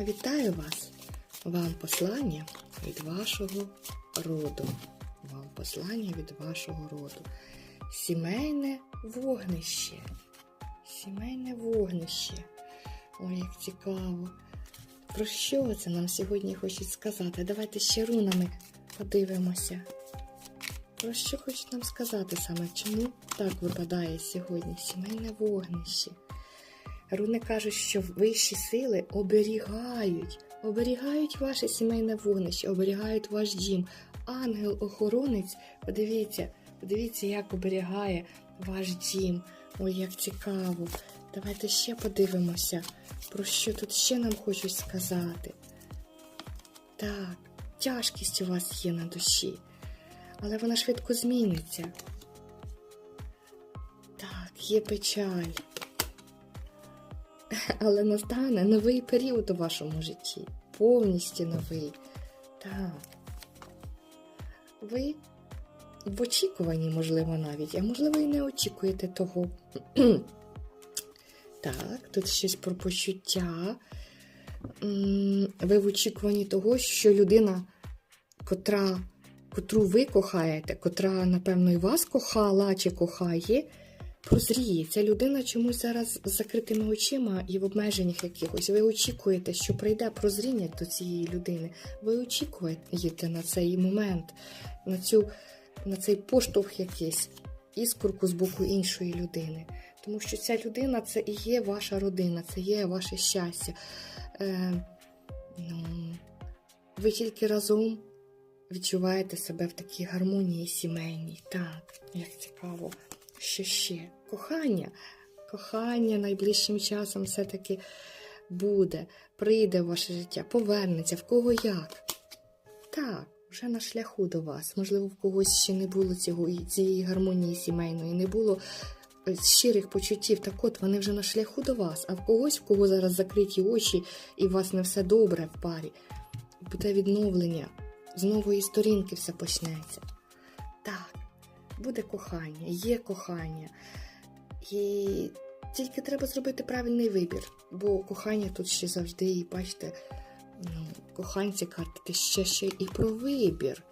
Вітаю вас! Вам послання від вашого роду. Вам послання від вашого роду. Сімейне вогнище. Сімейне вогнище. Ой, як цікаво. Про що це нам сьогодні хочуть сказати? Давайте ще рунами подивимося. Про що хочуть нам сказати саме? Чому так випадає сьогодні сімейне вогнище? Руни кажуть, що вищі сили оберігають, оберігають ваше сімейне вогнище, оберігають ваш дім. Ангел-охоронець, подивіться, подивіться, як оберігає ваш дім. Ой, як цікаво. Давайте ще подивимося, про що тут ще нам хочуть сказати. Так, тяжкість у вас є на душі, але вона швидко зміниться. Так, є печаль. Але настане новий період у вашому житті. Повністю новий. Так. Ви в очікуванні, можливо, навіть, а можливо, і не очікуєте того. так, тут щось про почуття. Ви в очікуванні того, що людина, котра, котру ви кохаєте, котра, напевно, і вас кохала чи кохає, прозріє. Ця людина чомусь зараз з закритими очима і в обмеженнях якихось. Ви очікуєте, що прийде прозріння до цієї людини. Ви очікуєте на цей момент, на, цю, на цей поштовх якийсь, іскорку з боку іншої людини. Тому що ця людина це і є ваша родина, це є ваше щастя. Е, ну, ви тільки разом відчуваєте себе в такій гармонії сімейній. Так. Що ще? Кохання. Кохання найближчим часом все-таки буде, прийде в ваше життя, повернеться, в кого як. Так, вже на шляху до вас. Можливо, в когось ще не було цього, цієї гармонії сімейної, не було е, щирих почуттів. Так от вони вже на шляху до вас, а в когось, в кого зараз закриті очі, і у вас не все добре в парі, буде відновлення. З нової сторінки все почнеться. Так, буде кохання, є кохання. І тільки треба зробити правильний вибір, бо кохання тут ще завжди, і бачите, ну, коханці карти ще ще і про вибір.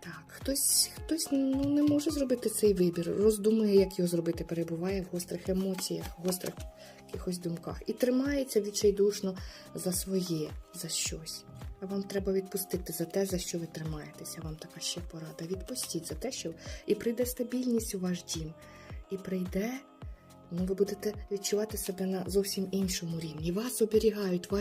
Так, хтось, хтось ну, не може зробити цей вибір, роздумує, як його зробити, перебуває в гострих емоціях, в гострих якихось думках і тримається відчайдушно за своє, за щось. А вам треба відпустити за те, за що ви тримаєтеся. Вам така ще порада. Відпустіть за те, що і прийде стабільність у ваш дім, і прийде, ну ви будете відчувати себе на зовсім іншому рівні. Вас оберігають,